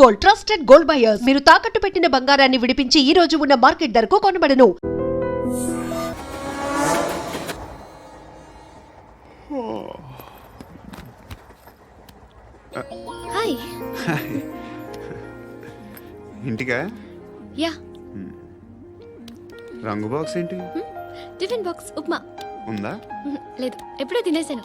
Gold trusted gold buyers మీరు తాకట్టు పెట్టిన బంగారాన్ని విడిపించి ఈ రోజు ఉన్న మార్కెట్ ధరకు కొనబడను. హాయ్ ఇంటికా? యా రంగు బాక్స్ ఏంటి? Tiffin box upma. ఉందా? మ్మ్, లేదు ఎప్పుడో తినేసాను.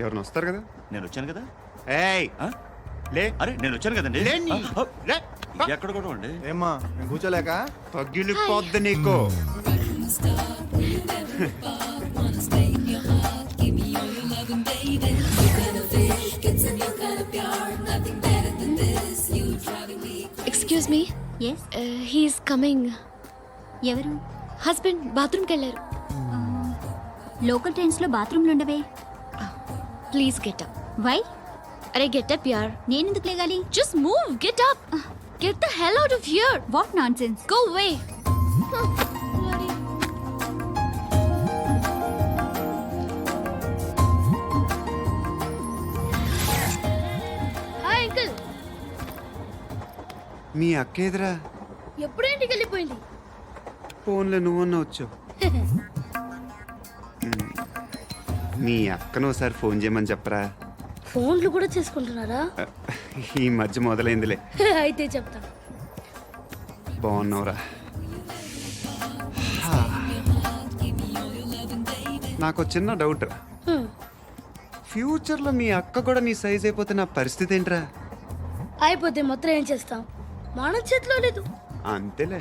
ఎవరైనా వస్తారు కదా? నేను వచ్చాను కదా? ఏయ్! ఆ? లే! అరే నేను వచ్చాను కదండి. లే నీ- ఆ, లే. ఇది ఎక్కడ కూడా అండి ఏమ్మా నేను కూర్చోలేక? పగిలిపోద్ది నీకు. Excuse me yes he's coming ఎవరు? హస్బెండ్ బాత్రూమ్కి వెళ్ళారు. లోకల్ ట్రైన్స్లో బాత్రూమ్లు ఉండవే. ప్లీజ్ గెట్ అప్ వై అరే గెట్ అప్ యార్ నేనెందుకు లేగాలి? Just move get up get the hell out of here what nonsense go way hi uncle మీ అక్క ఎదురా ఎప్పుడు ఇంటికి వెళ్ళిపోయింది ఫోన్లో నువ్వన్నా వచ్చావు. మీ అక్కను ఒకసారి ఫోన్ చేయమని చెప్పరా? ఫోన్లు కూడా చేసుకుంటున్నారా? ఈ మధ్య మొదలైందిలే. అయితే చెప్తా. బాగున్నావురా. నాకు చిన్న డౌట్. ఫ్యూచర్లో మీ అక్క కూడా నీ సైజ్ అయిపోతే నా పరిస్థితి ఏంట్రా? అయిపోతే మొత్తం ఏం చేస్తాం? మన చేతిలో లేదు. అంతేలే.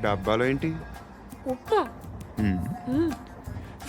డబ్బాలో ఏంటి? ఉప్మా.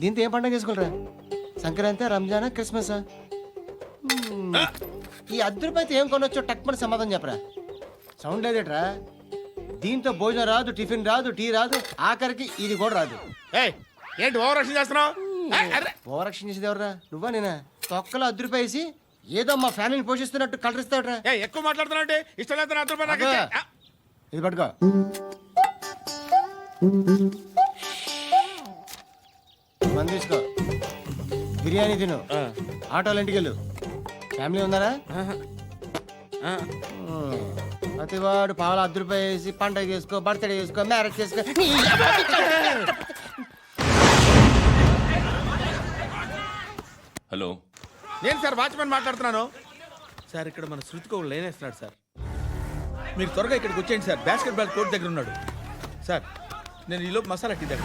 దీంతో ఏం పండగ చేసుకుంటారా సంక్రాంతి రంజానా క్రిస్మసా. ఈ రూపాయలతో ఏం కొనొచ్చో టక్మని సమాధానం చెప్పరా. సౌండ్ లేదేట్రా? దీంతో భోజనం రాదు టిఫిన్ రాదు టీ రాదు ఆఖరికి ఇది కూడా రాదు. ఏయ్ ఏంటి ఓవర్ రక్షణ చేస్తున్నావు? చేసేది ఎవరా నువ్వా నేనా? తొక్కలో రూపాయి వేసి ఏదో మా ఫ్యామిలీని పోషిస్తున్నట్టు కలరిస్తాడ్రా. ఎక్కువ మాట్లాడుతున్నావు అంటే ఇష్టం లేదు నా రూపాయలు నాకు అబ్బా. ఇచ్చే. ఆ, ఇది పట్టుకో. మంది తీసుకో. బిర్యానీ తిను. ఆ, ఆటోలు ఇంటికి వెళ్ళు. ఫ్యామిలీ. ఉమ్. ప్రతివాడు పావులు అర్ధ రూపాయి వేసి పండగ చేసుకో బర్త్డే చేసుకో మ్యారేజ్ చేసుకో. హలో. నేను సార్ వాచ్మెన్ మాట్లాడుతున్నాను. సార్ ఇక్కడ మన శృతికి ఒక లైన్ వేస్తున్నాడు సార్. మీరు త్వరగా ఇక్కడికి వచ్చేయండి సార్. బాస్కెట్ బాల్ కోర్ట్ దగ్గర ఉన్నాడు. సార్ నేను ఈలోపు మసాలా టీ దగ్గర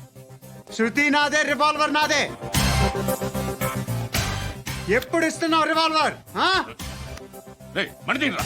శృతి నాదే రివాల్వర్ నాదే ఎప్పుడు ఇస్తున్నావు రివాల్వర్ ఆ? రా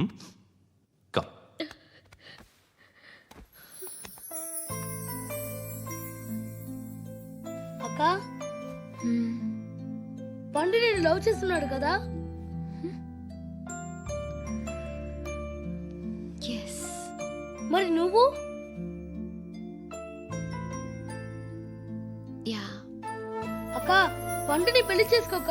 Hmm? కమ్ అక్క? పండు నేను లవ్ చేస్తున్నాడు కదా? మరి నువ్వు? యా అక్క పండుని పెళ్ళి చేసుకోక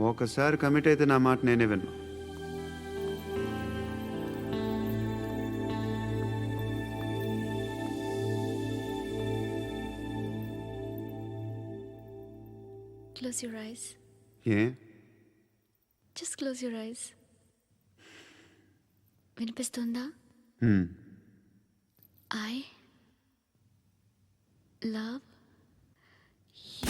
ఒకసారి కమిట్ అయితే నా మాట నేనే విన్నా. క్లోజ్ యువర్ ఐస్ ఏ? జస్ట్ క్లోజ్ యువర్ ఐస్ వినిపిస్తుందా? హ్మ్. ఐ లవ్ రేయ్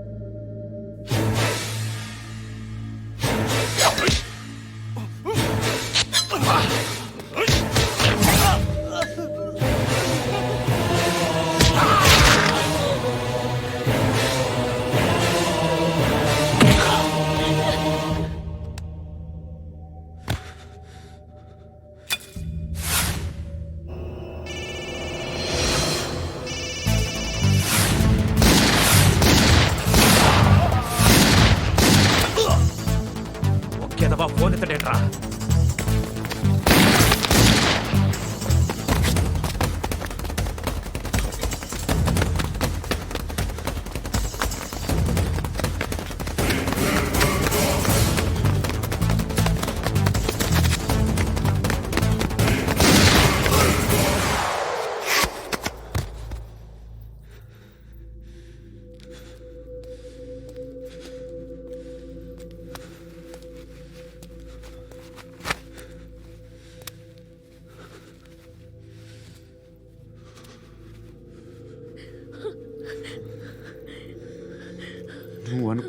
ఒకేదవా ఫోన్ ఎత్తడేట్రా నువ్వు